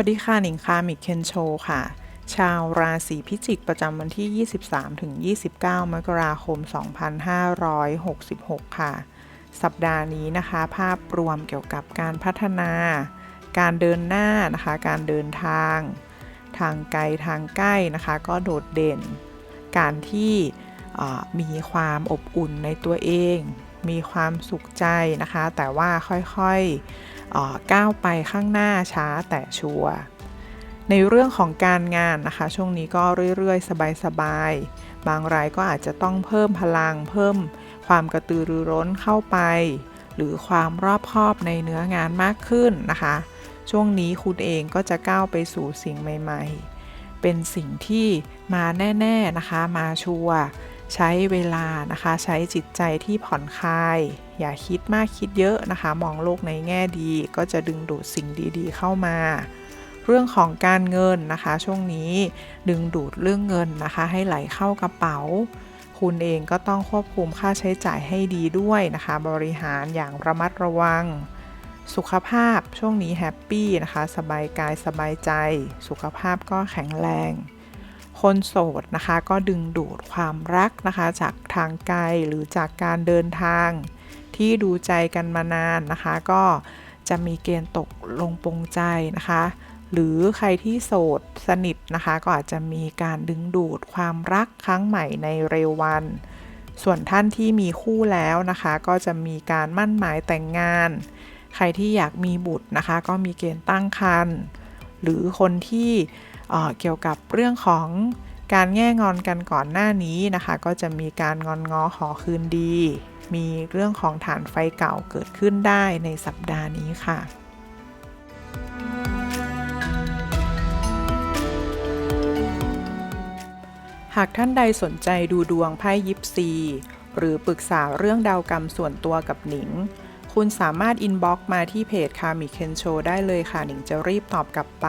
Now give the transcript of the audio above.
วัสดีค่ะ หนิงคามิกเคนโชค่ะ ชาวราศีพิจิกประจำวันที่ 23ถึง29 มกราคม 2566 ค่ะ สัปดาห์นี้นะคะ ภาพรวมเกี่ยวกับการพัฒนา การเดินหน้านะคะ การเดินทาง ทางไกลทางใกล้นะคะ ก็โดดเด่น การที่มีความอบอุ่นในตัวเอง มีความสุขใจนะคะ แต่ว่าค่อยๆก้าวไปข้างหน้าช้าแต่ชัวร์ในเรื่องของการงานนะคะ ช่วงนี้ก็เรื่อยๆ สบายๆ บางรายก็อาจจะต้องเพิ่มพลังเพิ่มความกระตือรือร้นเข้าไป หรือความรอบคอบในเนื้องานมากขึ้นนะคะ ช่วงนี้คุณเองก็จะก้าวไปสู่สิ่งใหม่ ๆ เป็นสิ่งที่มาแน่ ๆนะคะมาชัวร์ ใช้เวลานะคะ ใช้จิตใจที่ผ่อนคลาย อย่าคิดมากคิดเยอะนะคะ มองโลกในแง่ดีก็จะดึงดูดสิ่งดีๆ เข้ามา เรื่องของการเงินนะคะ ช่วงนี้ดึงดูดเรื่องเงินนะคะ ให้ไหลเข้ากระเป๋า คุณเองก็ต้องควบคุมค่าใช้จ่ายให้ดีด้วยนะคะ บริหารอย่างระมัดระวัง สุขภาพช่วงนี้แฮปปี้นะคะ สบายกายสบายใจ สุขภาพก็แข็งแรง คนโสดนะคะก็ดึงดูดความรักนะคะจากทางไกลหรือจากการเดินทาง ที่ดูใจกันมานานนะคะ ก็จะมีเกณฑ์ตกลงปรงใจนะคะ หรือใครที่โสดสนิทนะคะ ก็อาจจะมีการดึงดูดความรักครั้งใหม่ในเร็ววัน ส่วนท่านที่มีคู่แล้วนะคะ ก็จะมีการมั่นหมายแต่งงาน ใครที่อยากมีบุตรนะคะ ก็มีเกณฑ์ตั้งครรภ์หรือคนที่ เกี่ยวกับเรื่องของการแง่งอนกันก่อนหน้านี้นะคะ ก็จะมีการงอนงอขอคืนดี มีเรื่องของฐานไฟเก่าเกิดขึ้นได้ในสัปดาห์นี้ค่ะหากท่านใดสนใจดูดวงไพ่ยิปซี หรือปรึกษาเรื่องดาวกรรมส่วนตัวกับหนิง คุณสามารถอินบ็อกซ์มาที่เพจคามิเคนโชได้เลยค่ะ หนิงจะรีบตอบกลับไป